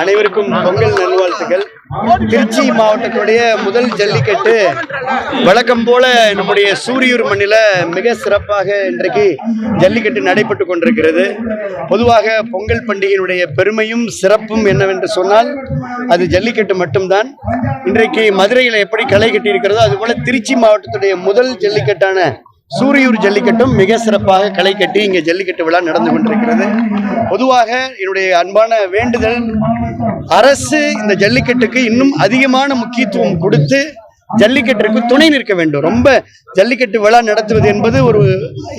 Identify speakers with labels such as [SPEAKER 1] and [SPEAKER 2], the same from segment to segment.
[SPEAKER 1] அனைவருக்கும் பொங்கல் நல்வாழ்த்துக்கள் திருச்சி மாவட்டத்துடைய முதல் ஜல்லிக்கட்டு வழக்கம் போல நம்முடைய சூரியூர் மண்ணில மிக சிறப்பாக இன்றைக்கு ஜல்லிக்கட்டு நடைபெற்று கொண்டிருக்கிறது பொதுவாக பொங்கல் பண்டிகையினுடைய பெருமையும் சிறப்பும் என்னவென்று சொன்னால் அது ஜல்லிக்கட்டு மட்டும்தான் இன்றைக்கு மதுரையில் எப்படி களை கட்டியிருக்கிறதோ அதுபோல திருச்சி மாவட்டத்துடைய முதல் ஜல்லிக்கட்டான சூரியூர் ஜல்லிக்கட்டும் மிக சிறப்பாக களை கட்டி இங்கே ஜல்லிக்கட்டு விழா நடந்து கொண்டிருக்கிறது பொதுவாக என்னுடைய அன்பான வேண்டுதல் அரசு இந்த ஜல்லிக்கட்டுக்கு இன்னும் அதிகமான முக்கியத்துவம் கொடுத்து ஜல்லிக்கட்டிற்கு துணை நிற்க வேண்டும் ரொம்ப ஜல்லிக்கட்டு விழா நடத்துவது என்பது ஒரு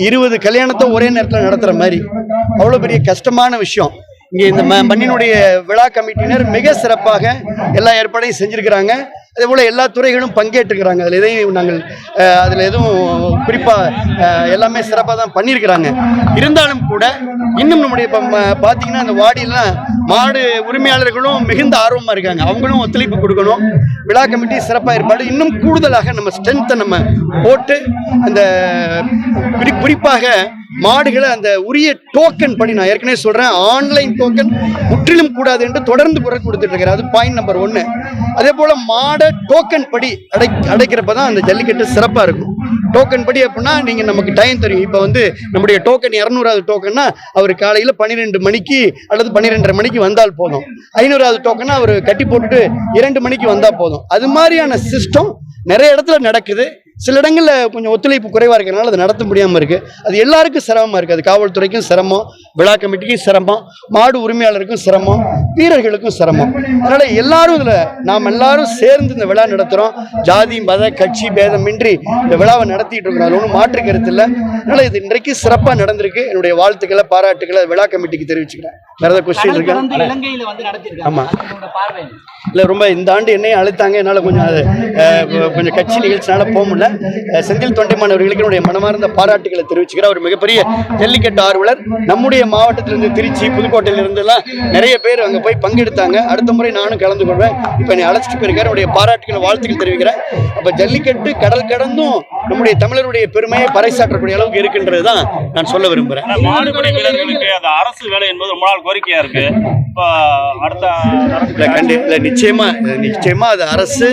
[SPEAKER 1] இருபது கல்யாணத்தை ஒரே நேரத்தில் நடத்துகிற மாதிரி அவ்வளோ பெரிய கஷ்டமான விஷயம் இங்கே இந்த மண்ணினுடைய விழா கமிட்டியினர் மிக சிறப்பாக எல்லா ஏற்பாடையும் செஞ்சுருக்கிறாங்க அதே போல் எல்லா துறைகளும் பங்கேற்றுக்கிறாங்க அதில் எதையும் நாங்கள் அதில் எதுவும் குறிப்பாக எல்லாமே சிறப்பாக தான் பண்ணியிருக்கிறாங்க இருந்தாலும் கூட இன்னும் நம்முடைய இப்போ பார்த்தீங்கன்னா அந்த வாடியெல்லாம் மாடு உரிமையாளர்களும் மிகுந்த ஆர்வமாக இருக்காங்க அவங்களும் ஒத்துழைப்பு கொடுக்கணும் விழா கமிட்டி சிறப்பாக ஏற்பாடு இன்னும் கூடுதலாக நம்ம ஸ்ட்ரென்த்தை நம்ம போட்டு அந்த குறிப்பாக மாடுகளை அந்த உரிய டோக்கன் படி நான் ஏற்கனவே சொல்கிறேன் ஆன்லைன் டோக்கன் முற்றிலும் கூடாது என்று தொடர்ந்து குரல் கொடுத்துட்டு இருக்கிறார் அது பாயிண்ட் நம்பர் ஒன்று அதே போல் மாடை டோக்கன் படி அடை அடைக்கிறப்ப தான் அந்த ஜல்லிக்கட்டு சிறப்பாக இருக்கும் டோக்கன் படி அப்படின்னா நீங்கள் நமக்கு டைம் தெரியும் இப்போ வந்து நம்முடைய டோக்கன் இரநூறாவது டோக்கன்னா அவர் காலையில் பன்னிரெண்டு மணிக்கு அல்லது பன்னிரெண்டரை மணிக்கு வந்தால் போதும் ஐநூறாவது டோக்கன்னா அவர் கட்டி போட்டுட்டு இரண்டு மணிக்கு வந்தால் போதும் அது மாதிரியான சிஸ்டம் நிறைய இடத்துல நடக்குது சில இடங்களில் கொஞ்சம் ஒத்துழைப்பு குறைவாக இருக்கிறனால அது நடத்த முடியாமல் இருக்குது அது எல்லாருக்கும் சிரமமாக இருக்குது அது காவல்துறைக்கும் சிரமம் விழா கமிட்டிக்கும் சிரமம் மாடு உரிமையாளருக்கும் சிரமம் வீரர்களுக்கும் சிரமம் அதனால் எல்லாரும் இதில் நாம் எல்லாரும் சேர்ந்து இந்த விழா நடத்துகிறோம் ஜாதி மத கட்சி பேதமின்றி இந்த விழாவை நடத்திட்டு இருக்கிறோம் ஒன்றும் மாற்று கருத்து இல்லை அதனால இது இன்றைக்கு சிறப்பாக நடந்திருக்கு என்னுடைய வாழ்த்துக்களை பாராட்டுகளை விழா கமிட்டிக்கு தெரிவிச்சுக்கிறேன் வேற ஏதாவது கொஸ்டின் இருக்கு ஆமாம் இல்லை ரொம்ப இந்த ஆண்டு என்னையும் அழைத்தாங்க என்னால் கொஞ்சம் அது கொஞ்சம் கட்சி நிகழ்ச்சினால போக முடியல செந்தில் தொண்டைமான் அவர்களுக்கு என்னுடைய மனமார்ந்த பாராட்டுகளை தெரிவிச்சுக்கிறேன் அவர் மிகப்பெரிய ஜல்லிக்கட்டு ஆர்வலர் நம்முடைய மாவட்டத்திலிருந்து திருச்சி புதுக்கோட்டையிலிருந்து எல்லாம் நிறைய பேர் அங்கே போய் பங்கெடுத்தாங்க அடுத்த முறை நானும் கலந்து கொள்வேன் இப்போ என்னை அழைச்சிட்டு போயிருக்காரு என்னுடைய பாராட்டுகள் வாழ்த்துக்கள் தெரிவிக்கிறேன் அப்போ ஜல்லிக்கட்டு கடல் கடந்தும் நம்முடைய தமிழருடைய பெருமையை பறைசாற்றக்கூடிய அளவுக்கு இருக்கின்றது தான் நான் சொல்ல விரும்புகிறேன்
[SPEAKER 2] மாடுபடை வீரர்களுக்கு அந்த அரசு வேலை என்பது ரொம்ப நாள் கோரிக்கையா இருக்கு அடுத்த
[SPEAKER 1] கண்டி இல்லை நிச்சயமா நிச்சயமா அது அரசு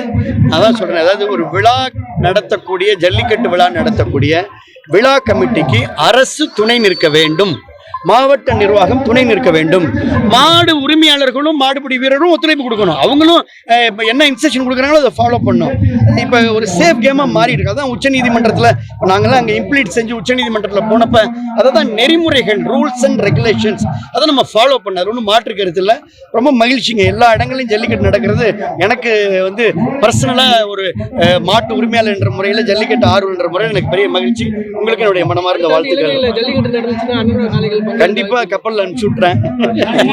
[SPEAKER 1] அதான் சொல்றேன் அதாவது ஒரு விழா நடத்தக்கூடிய ஜல்லிக்கட்டு விழா நடத்தக்கூடிய விழா கமிட்டிக்கு அரசு துணை நிற்க வேண்டும் மாவட்ட நிர்வாகம் துணை நிற்க வேண்டும் மாடு உரிமையாளர்களும் மாடுபிடி வீரரும் ஒத்துழைப்பு கொடுக்கணும் அவங்களும் என்ன இன்ஸ்ட்ரக்ஷன் கொடுக்குறாங்களோ அதை ஃபாலோ பண்ணும் இப்போ ஒரு சேஃப் கேமாக மாறி இருக்கு அதான் உச்சநீதிமன்றத்தில் நாங்களாம் அங்கே இம்ப்ளீட் செஞ்சு உச்சநீதிமன்றத்தில் போனப்போ அதை தான் நெறிமுறைகள் ரூல்ஸ் அண்ட் ரெகுலேஷன்ஸ் அதை நம்ம ஃபாலோ பண்ணார் ஒன்றும் மாற்று இல்லை ரொம்ப மகிழ்ச்சிங்க எல்லா இடங்களையும் ஜல்லிக்கட்டு நடக்கிறது எனக்கு வந்து பர்சனலாக ஒரு மாட்டு உரிமையாளர் என்ற முறையில் ஜல்லிக்கட்டு ஆர்வம் என்ற முறையில் எனக்கு பெரிய மகிழ்ச்சி உங்களுக்கு என்னுடைய மனமார்ந்த வாழ்த்துக்கள் கண்டிப்பா கப்பல் அனுப்பிச்சு விட்டுறேன்